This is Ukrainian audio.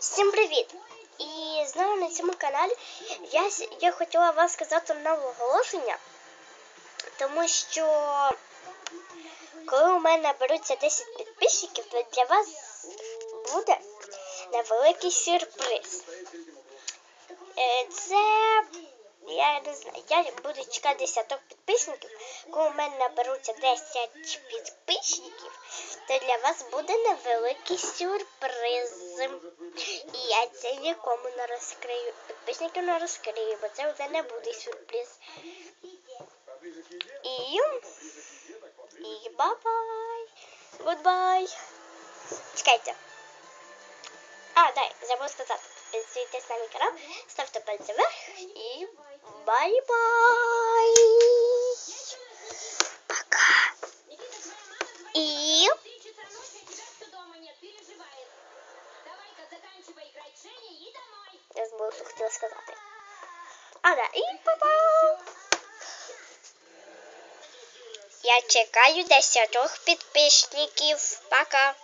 Всім привіт! І знову на цьому каналі я, я хотіла вам сказати нове оголошення, тому що коли у мене наберуться 10 підписчиків, то для вас буде невеликий сюрприз. Е, Це я не знаю, я буду чекати 10 підписників. Коли у мене наберуться 10 підписників, то для вас буде невеликий сюрприз. І я це нікому не розкрию. Підписників не розкрию, бо це вже не буде сюрприз. І, і бай-бай. Гудбай. Чекайте. А, дай, забув сказати. Підписуйтесь на мій канал, ставте пальці вверх і бай-бай. Пока. И я забула, що хотіла сказати. А, да, і па-па. Я чекаю десятьох підписників. Пока.